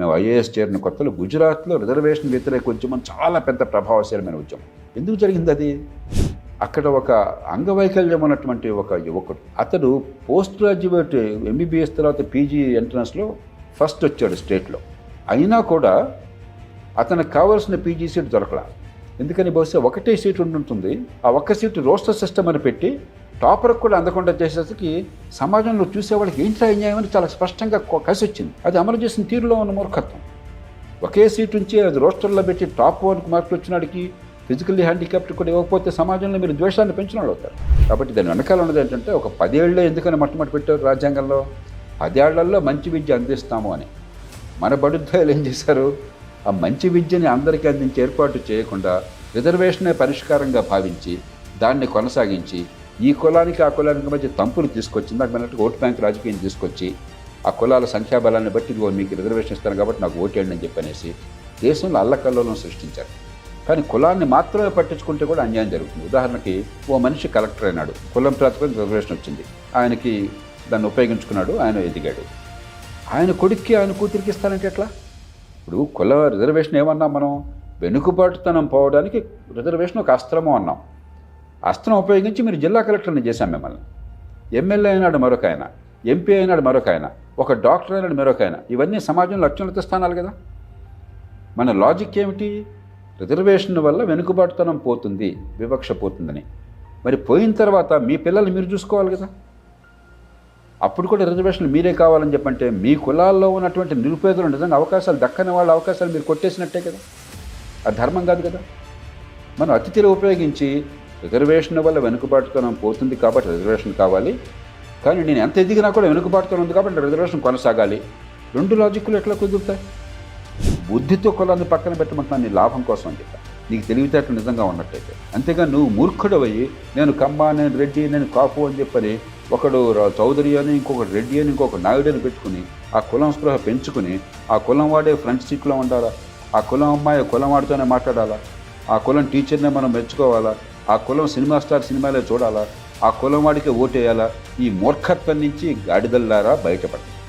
మేము ఐఏఎస్ చేరిన కొత్తలో గుజరాత్లో రిజర్వేషన్ వ్యతిరేక ఉద్యమం చాలా పెద్ద ప్రభావశీలమైన ఉద్యమం. ఎందుకు జరిగింది అది? అక్కడ ఒక అంగవైకల్యం ఉన్నటువంటి ఒక యువకుడు. అతడు పోస్ట్ గ్రాడ్యుయేట్ ఎంబీబీఎస్ తర్వాత పీజీ ఎంట్రన్స్లో ఫస్ట్ వచ్చాడు స్టేట్లో. అయినా కూడా అతనికి కావాల్సిన పీజీ సీట్ దొరకలా. ఎందుకని బహుశా ఒకటే సీట్ ఉండుంటుంది. ఆ ఒక్క సీటు రోస్టర్ సిస్టమ్ అని పెట్టి టాపర్కి కూడా అందకుండా చేసేసరికి సమాజంలో చూసేవాళ్ళకి ఏంటి అన్యాయం అని చాలా స్పష్టంగా కసి కలిసి వచ్చింది అది అమలు చేసిన తీరులో ఉన్న మూర్ఖత్వం. ఒకే సీటు నుంచి అది రోస్టర్లో పెట్టి టాప్ వన్కి మార్కులు వచ్చినాడికి ఫిజికల్లీ హ్యాండిక్యాప్ట్ కూడా ఇవ్వకపోతే సమాజంలో మీరు ద్వేషాన్ని పెంచిన వాళ్ళు అవుతారు. కాబట్టి దాని వెనకాల ఉన్నది ఏంటంటే ఒక పదేళ్ళే ఎందుకని మొట్టమొదటి పెట్టారు రాజ్యాంగంలో? పదేళ్ళలో మంచి విద్య అందిస్తాము అని. మన బడుద్దాయులు ఏం చేశారు? ఆ మంచి విద్యని అందరికీ అందించే ఏర్పాటు చేయకుండా రిజర్వేషనే పరిష్కారంగా భావించి దాన్ని కొనసాగించి ఈ కులానికి ఆ కులానికి మధ్య తంపులు తీసుకొచ్చి నాకు అన్నట్టు ఓటు బ్యాంక్ రాజకీయం తీసుకొచ్చి ఆ కులాల సంఖ్యాబలాన్ని బట్టి ఇదిగో మీకు రిజర్వేషన్ ఇస్తాను కాబట్టి నాకు ఓటేయండి అని చెప్పనేసి దేశంలో అల్లకల్లోలం సృష్టించారు. కానీ కులాన్ని మాత్రమే పట్టించుకుంటే కూడా అన్యాయం జరుగుతుంది. ఉదాహరణకి ఓ మనిషి కలెక్టర్ అయినాడు. కులం ప్రాతిపదికన రిజర్వేషన్ వచ్చింది. ఆయనకి దాన్ని ఉపయోగించుకున్నాడు ఆయన ఎదిగాడు. ఆయన కొడుక్కి ఆయన కూతురికి ఇస్తానంటే ఎట్లా? ఇప్పుడు కుల రిజర్వేషన్ ఏమన్నాం మనం? వెనుకబాటుతనం పోవడానికి రిజర్వేషన్ ఒక అస్త్రము అన్నాం. అస్త్రం ఉపయోగించి మీరు జిల్లా కలెక్టర్ని చేశాం మిమ్మల్ని. ఎమ్మెల్యే అయినాడు మరొక ఆయన ఎంపీ అయినాడు మరొక ఆయన ఒక డాక్టర్ అయినాడు మరొక ఆయన. ఇవన్నీ సమాజంలో అత్యున్నత స్థానాలు కదా. మన లాజిక్ ఏమిటి? రిజర్వేషన్ వల్ల వెనుకబాటుతనం పోతుంది వివక్ష పోతుందని. మరి పోయిన తర్వాత మీ పిల్లల్ని మీరు చూసుకోవాలి కదా. అప్పుడు కూడా రిజర్వేషన్లు మీరే కావాలని చెప్పంటే మీ కులాల్లో ఉన్నటువంటి నిరుపేదలు నిజంగా అవకాశాలు దక్కని వాళ్ళ అవకాశాలు మీరు కొట్టేసినట్టే కదా. అది ధర్మం కాదు కదా. మనం అతిథిని ఉపయోగించి రిజర్వేషన్ వల్ల వెనుకబాటుతనం పోతుంది కాబట్టి రిజర్వేషన్ కావాలి. కానీ నేను ఎంత ఎదిగినా కూడా వెనుకబాటుతనం ఉంది కాబట్టి రిజర్వేషన్ కొనసాగాలి. రెండు లాజిక్లు ఎట్లా కుదురుతాయి? బుద్ధితో కులాన్ని పక్కన పెట్టమంటున్నాను నీ లాభం కోసం అని చెప్పా. నీకు తెలివితేటలు నిజంగా ఉన్నట్టయితే. అంతేగా నువ్వు మూర్ఖుడవయ్యి నేను కమ్మ నేను రెడ్డి నేను కాపు అని చెప్పని ఒకడు రా- చౌదరి అని ఇంకొకటి రెడ్డి అని ఇంకొక నాయుడు అని పెట్టుకుని ఆ కులం స్పృహ పెంచుకుని ఆ కులం వాడే ఫ్రంట్ సీట్లో ఉండాలా? ఆ కులం అమ్మాయి కులం వాడితోనే మాట్లాడాలా? ఆ కులం టీచర్నే మనం మెచ్చుకోవాలా? ఆ కులం సినిమా స్టార్ సినిమాలే చూడాలా? ఆ కులం వాడికి ఓటేయాలా? ఈ మూర్ఖత్వం నుంచి గాడిదల్లారా బయటపడాలి